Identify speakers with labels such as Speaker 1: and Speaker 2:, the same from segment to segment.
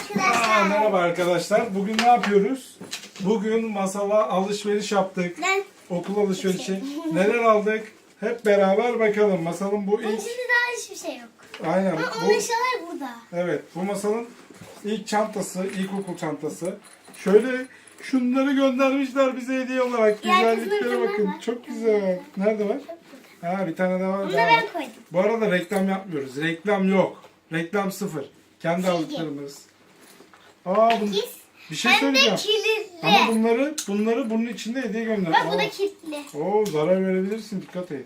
Speaker 1: Aa, merhaba arkadaşlar. Bugün ne yapıyoruz? Bugün masala alışveriş yaptık.
Speaker 2: Ben
Speaker 1: Okul alışverişi. Neler aldık? Hep beraber bakalım. Masalın bu ilk...
Speaker 2: içinde daha hiçbir şey yok.
Speaker 1: Aynen.
Speaker 2: Ama
Speaker 1: Bu,
Speaker 2: o eşyalar burada.
Speaker 1: evet. Bu masalın ilk çantası, ilkokul çantası. Şöyle şunları göndermişler bize hediye olarak.
Speaker 2: Diğer
Speaker 1: Güzelliklere bakın.
Speaker 2: var.
Speaker 1: Çok güzel. Nerede var? Ha bir tane daha var.
Speaker 2: Da
Speaker 1: daha
Speaker 2: ben koydum.
Speaker 1: Bu arada reklam yapmıyoruz. Reklam yok. Reklam sıfır. Kendi aldıklarımız. Aa bu,
Speaker 2: Pis.
Speaker 1: bir şey
Speaker 2: Hem de
Speaker 1: söyleyeceğim.
Speaker 2: kilitli.
Speaker 1: Ama bunları bunları bunun içinde hediye gönder.
Speaker 2: Bak bu da kilitli.
Speaker 1: Oo zarar verebilirsin dikkat et.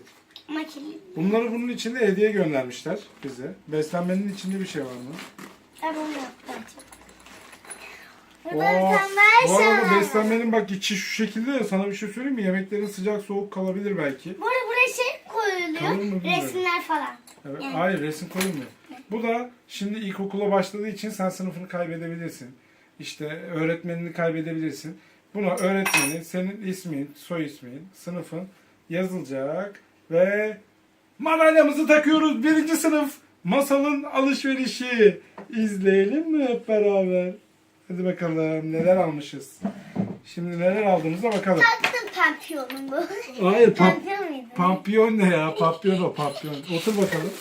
Speaker 2: Ama kilitli.
Speaker 1: Bunları bunun içinde hediye göndermişler bize. Beslenmenin içinde bir şey var mı?
Speaker 2: Ben bunu yaptım.
Speaker 1: Oo,
Speaker 2: Burada bir tane
Speaker 1: bu arada beslenmenin bak içi şu şekilde ya sana bir şey söyleyeyim mi? Yemeklerin sıcak soğuk kalabilir belki.
Speaker 2: Burada buraya şey
Speaker 1: Kalır mı
Speaker 2: koyuluyor.
Speaker 1: bilmiyorum.
Speaker 2: Resimler falan.
Speaker 1: Evet. Hayır resim koyulmuyor. Bu da şimdi ilkokula başladığı için sen sınıfını kaybedebilirsin. İşte öğretmenini kaybedebilirsin. Buna öğretmeni, senin ismin, soy ismin, sınıfın yazılacak ve madalyamızı takıyoruz. Birinci sınıf masalın alışverişi. İzleyelim mi hep beraber? Hadi bakalım neler almışız. Şimdi neler aldığımıza bakalım.
Speaker 2: Taktım pampiyonum bu.
Speaker 1: Hayır
Speaker 2: Pampiyon muydu?
Speaker 1: Pampiyon ne ya? Papyon o papyon. Otur bakalım.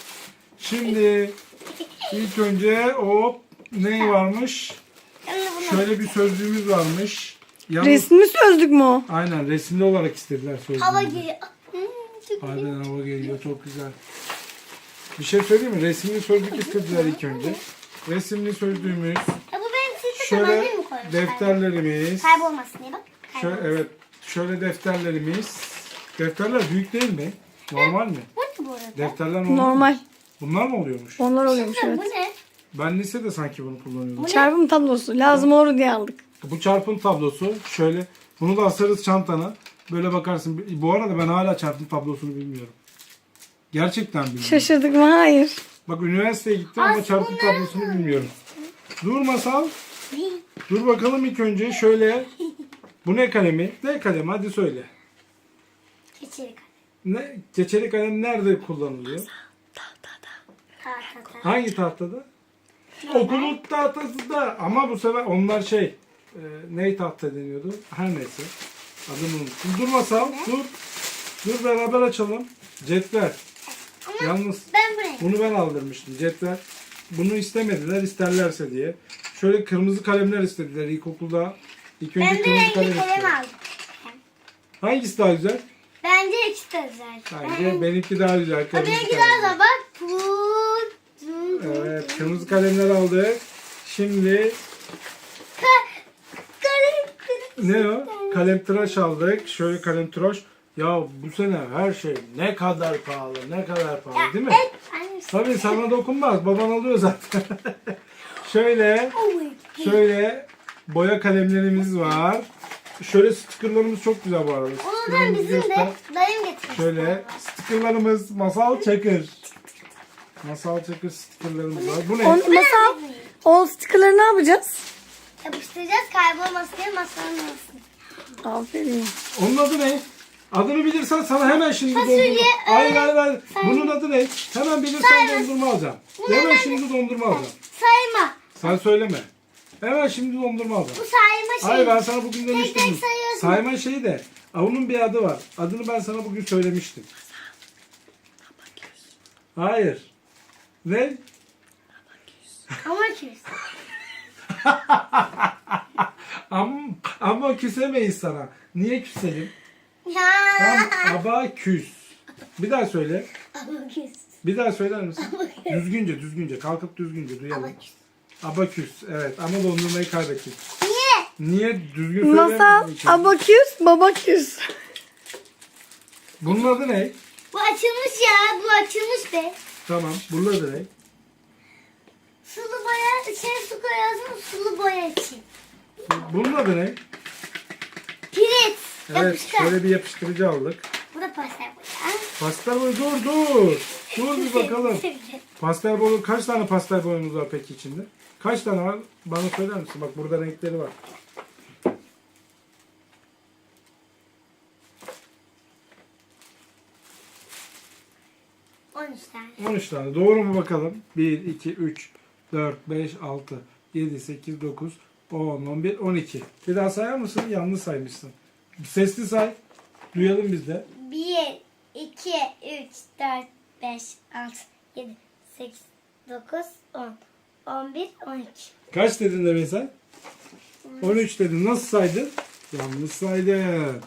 Speaker 1: Şimdi ilk önce o ne varmış? Şöyle bir sözlüğümüz varmış. Yalnız,
Speaker 3: Resmi sözlük mü o?
Speaker 1: Aynen resimli olarak istediler sözlüğü.
Speaker 2: hava giriyor. Hmm, çok güzel.
Speaker 1: Harbiden hava geliyor çok güzel. Bir şey söyleyeyim mi? Resimli sözlük istediler ilk önce. Resimli sözlüğümüz.
Speaker 2: Ya bu benim sizde
Speaker 1: Şöyle
Speaker 2: mı koymuş?
Speaker 1: defterlerimiz.
Speaker 2: Kaybolmasın diye bak.
Speaker 1: Şöyle,
Speaker 2: Kaybolmasın.
Speaker 1: evet. Şöyle defterlerimiz. Defterler büyük değil mi? Normal mi?
Speaker 2: Bu ne bu arada?
Speaker 1: Defterler normal.
Speaker 3: Normal.
Speaker 1: Bunlar mı oluyormuş?
Speaker 3: Onlar oluyormuş
Speaker 2: Bu
Speaker 3: evet.
Speaker 2: ne?
Speaker 1: Ben lisede sanki bunu kullanıyordum.
Speaker 3: Çarpım tablosu. Lazım olur diye aldık.
Speaker 1: Bu çarpım tablosu şöyle bunu da asarız çantana. Böyle bakarsın. Bu arada ben hala çarpım tablosunu bilmiyorum. Gerçekten bilmiyorum.
Speaker 3: Şaşırdık mı? Hayır.
Speaker 1: Bak üniversiteye gittim ama çarpım tablosunu bilmiyorum. Dur masal. Dur bakalım ilk önce şöyle. Bu ne kalemi? Ne kalemi? Hadi söyle.
Speaker 2: Keçeli kalem.
Speaker 1: Ne keçeli kalem nerede kullanılıyor? Hangi tahtada? Okulun tahtasında. Ama bu sefer onlar şey e, ne tahta deniyordu? Her neyse. Adını unuttum. Dur masal. Dur. Dur beraber açalım. Cetvel.
Speaker 2: Ama
Speaker 1: Yalnız
Speaker 2: ben buraya.
Speaker 1: bunu ben aldırmıştım. Cetvel. Bunu istemediler isterlerse diye. Şöyle kırmızı kalemler istediler ilkokulda. İlk önce
Speaker 2: Ben de
Speaker 1: kırmızı
Speaker 2: renkli
Speaker 1: kalem
Speaker 2: kalem
Speaker 1: istediler.
Speaker 2: aldım.
Speaker 1: Hangisi daha güzel?
Speaker 2: Bence ikisi de güzel.
Speaker 1: Bence benimki daha güzel. Kırmızı
Speaker 2: benimki
Speaker 1: kalem.
Speaker 2: daha da bak.
Speaker 1: Kırmızı kalemler aldık. Şimdi. Ne o? Kalem tıraş aldık. Şöyle kalem tıraş. Ya bu sene her şey ne kadar pahalı, ne kadar pahalı değil mi? Tabii sana dokunmaz. Baban alıyor zaten. şöyle,
Speaker 2: Oy.
Speaker 1: şöyle boya kalemlerimiz var. Şöyle stickerlarımız çok güzel bu arada.
Speaker 2: Onu ben
Speaker 1: Stickerlarımızı
Speaker 2: bizim
Speaker 1: göster.
Speaker 2: de dayım getirmiş.
Speaker 1: Şöyle stickerlarımız masal çakır. Masal çakır stickerlarımız var. Bu ne?
Speaker 3: On, masal. O stickerları ne yapacağız?
Speaker 2: Yapıştıracağız kaybolmasın diye masanın arasına.
Speaker 3: Aferin.
Speaker 1: Onun adı ne? Adını bilirsen sana hemen şimdi
Speaker 2: Fasulye,
Speaker 1: dondurma... Hayır hayır hayır. Bunun adı ne? Hemen bilirsen
Speaker 2: Sayma.
Speaker 1: dondurma alacağım.
Speaker 2: Bunu
Speaker 1: Hemen
Speaker 2: hemen-
Speaker 1: şimdi dondurma alacağım.
Speaker 2: Sayma.
Speaker 1: Sen söyleme. Hemen şimdi dondurma alacağım.
Speaker 2: Bu sayma şey.
Speaker 1: Hayır ben sana bugün demiştim.
Speaker 2: tek sayıyorsun.
Speaker 1: Sayma şeyi de. Aa, Onun bir adı var. Adını ben sana bugün söylemiştim. Hayır. Ne?
Speaker 2: Ama küs.
Speaker 1: Ama, ama küsemeyiz sana. Niye küselim?
Speaker 2: Ya.
Speaker 1: Tam abaküs. Bir daha söyle.
Speaker 2: Ama küs.
Speaker 1: Bir daha söyler misin? düzgünce, düzgünce. Kalkıp düzgünce duyalım.
Speaker 2: Ama küs.
Speaker 1: Abaküs. Evet ama dondurmayı kaybettik.
Speaker 2: Niye?
Speaker 1: Niye düzgün
Speaker 3: Masal,
Speaker 1: söyleyemediğin için?
Speaker 3: abaküs, babaküs.
Speaker 1: Bunun adı ne?
Speaker 2: Bu açılmış ya. Bu açılmış be.
Speaker 1: Tamam. Bunun adı ne?
Speaker 2: Sulu boya, içine su koyuyorsun sulu boya için.
Speaker 1: Bunun adı ne?
Speaker 2: Pirit.
Speaker 1: Evet.
Speaker 2: Yapıştır.
Speaker 1: Şöyle bir yapıştırıcı aldık.
Speaker 2: Bu da pastel boya.
Speaker 1: Pastel boy dur dur. Dur bir bakalım. Pastel boy kaç tane pastel boyamız var peki içinde? Kaç tane var? Bana söyler misin? Bak burada renkleri var.
Speaker 2: On üç tane.
Speaker 1: 13 tane. Doğru mu bakalım? 1, 2, 3, 4, 5, 6, 7, 8, 9, 10, 11, 12. Bir daha sayar mısın? Yanlış saymışsın. Sesli say. Duyalım biz de.
Speaker 2: 1, 2, 3, 4, 5, 6, 7, 8, 9, 10, 11, 12.
Speaker 1: Kaç dedin de mesela? 13 dedin. Nasıl saydın? Yanlış saydın.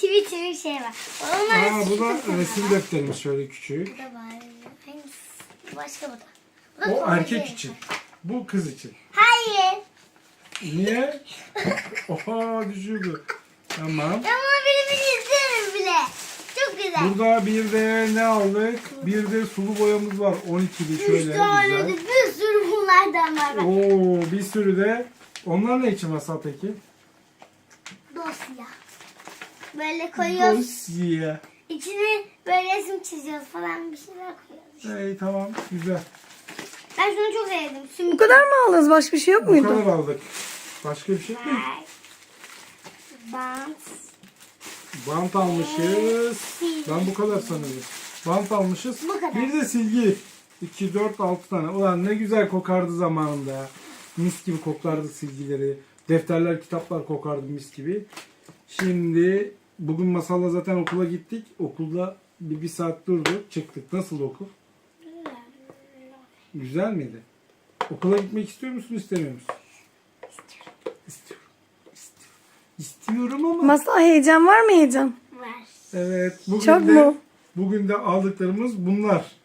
Speaker 2: Tane Twitter şey var. Onlar
Speaker 1: Aa, bu da resim defterimiz şöyle küçük.
Speaker 2: Bu da var. Hangisi? Başka bu da. Bu da
Speaker 1: O erkek için. Bu kız için.
Speaker 2: Hayır.
Speaker 1: Niye? Oha düşürdü. Tamam.
Speaker 2: Ama birini izlerim bile. Çok güzel.
Speaker 1: Burada bir de ne aldık? Bir de sulu boyamız var. 12'li şöyle
Speaker 2: Üç tane de
Speaker 1: güzel.
Speaker 2: bir sürü bunlardan var. Bak,
Speaker 1: Oo bir sürü de. Onlar ne için masal peki?
Speaker 2: Böyle koyuyoruz.
Speaker 1: Dosya.
Speaker 2: İçine böyle resim çiziyoruz falan bir şeyler koyuyoruz.
Speaker 1: Hey tamam güzel.
Speaker 2: Ben şunu çok sevdim.
Speaker 3: Bu
Speaker 2: Sümük
Speaker 3: kadar mı aldınız? Başka bir şey yok
Speaker 1: Bu
Speaker 3: muydu?
Speaker 1: kadar aldık. Başka bir şey mi?
Speaker 2: var. Bant.
Speaker 1: Bant almışız. Ben bu kadar sanıyorum. Bant almışız.
Speaker 2: Bu kadar.
Speaker 1: Bir de silgi. 2, 4, 6 tane. Ulan ne güzel kokardı zamanında. Mis gibi koklardı silgileri. Defterler, kitaplar kokardı mis gibi. Şimdi bugün masalla zaten okula gittik. Okulda bir, bir saat durduk. Çıktık. Nasıl okul? Güzel miydi? Okula gitmek istiyor musun istemiyor musun? İstiyorum. İstiyorum. İstiyorum ama.
Speaker 3: Masa heyecan var mı heyecan?
Speaker 2: Var.
Speaker 1: Evet. Bugün
Speaker 3: Çok
Speaker 1: de,
Speaker 3: mu?
Speaker 1: Bugün de aldıklarımız bunlar.